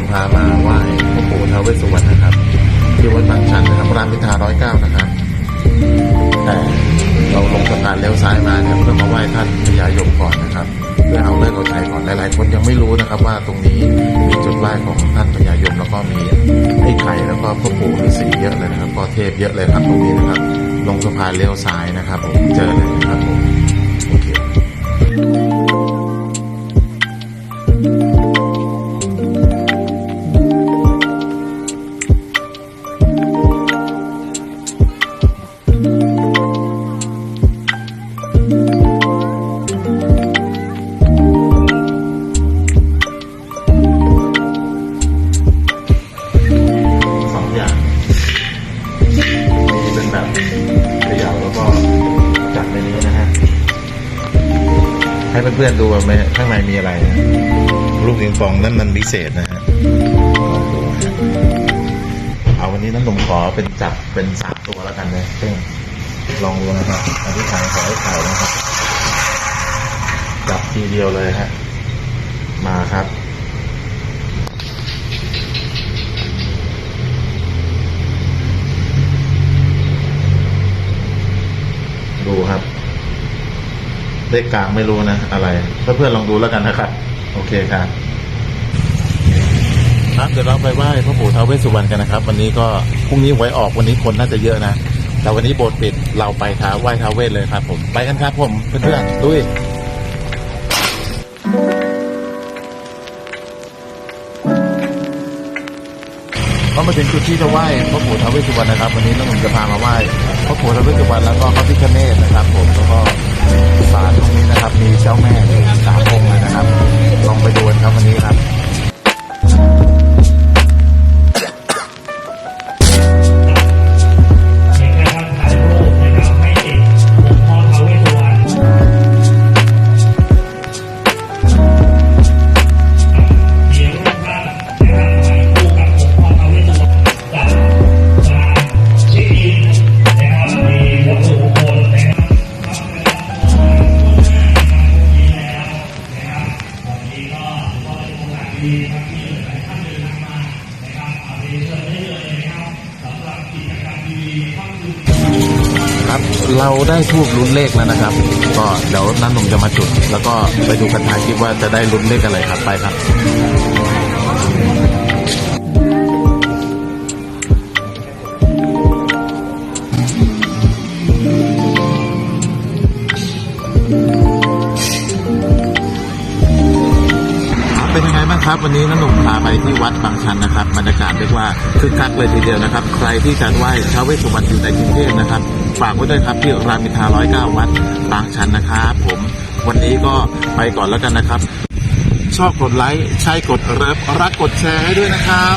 มพามาไหว้พ่อปู่ท้าวเวสสุวรรณนะครับ ที่วัดบางชันนะครับรามอินทราร้อยเก้านะครับ แต่เราลงสะพานเลี้ยวซ้ายมาเนี่ยเพื่อมาไหว้ท่านพญายมก่อนนะครับ เพื่อเอาเลิกเอาใจก่อนหลายๆ คนยังไม่รู้นะครับ ว่าตรงนี้มีจุดไหว้ของท่านพญายมแล้วก็มีไอ้ไข่แล้วก็พ่อปู่ฤาษีเยอะเลยนะครับพ่อเทพเยอะเลยครับตรงนี้นะครับ ลงสะพานเลี้ยวซ้ายนะครับผมเจอเลยนะครับผม ให้เพื่อนๆดูว่าไม่ข้างในมีอะไรนะลูกปิงปองนั่นมันพิเศษนะฮะเอาวันนี้น้ำนมขอเป็นจับเป็นสามตัวแล้วกันนะเพ่งลองดูนะครับอธิษฐานขอให้ถ่ายนะครับ จับทีเดียวเลยฮะ มาครับ ดูครับ เลขกลางไม่รู้นะ อะไร เพื่อนๆลองดูแล้วกันนะครับ โอเคครับครับเดี๋ยวเราไปไหว้พระปู่ท้าวเวสสุวรรณกันนะครับ วันนี้ก็พรุ่งนี้หวยออกวันนี้คนน่าจะเยอะนะ แต่วันนี้โบสถ์ปิดเราไปท้าไหว้ท้าวเวสเลยครับ ผมไปกันครับผมเพื่อนๆดุยก็มาถึงจุดที่จะไหว้พระปู่ท้าวเวสสุวรรณนะครับ วันนี้น้องหนุ่มจะพามาไหว้พระปู่ท้าวเวสสุวรรณแล้วก็พระพิฆเนศนะครับ ผมแล้วก็ ดีครับที่หลายท่านเดินทางมานะครับเอาเรียนเชิญได้เลยนะครับสำหรับกิจกรรมดีๆค่ำคืนครับเราได้ทูบลุ้นเลขแล้วนะครับ ก็เดี๋ยวน้าหนุ่มจะมาจุด แล้วก็ไปดูกันท้ายคลิปว่าจะได้ลุ้นเลขอะไรครับไปครับ ครับวันนี้น้าหนุ่มพาไปที่วัดบางชันนะครับบรรยากาศเรียกว่าคึกคักเลยทีเดียวนะครับ ใครที่จะไหว้ท้าวเวสสุวรรณอยู่ในกรุงเทพนะครับฝากไว้ด้วยครับที่รามอินทราร้อยเก้าวัดบางชันนะครับผมวันนี้ก็ไปก่อนแล้วกันนะครับ ชอบกดไลค์ใช่กดเลิฟรักกดแชร์ให้ด้วยนะครับ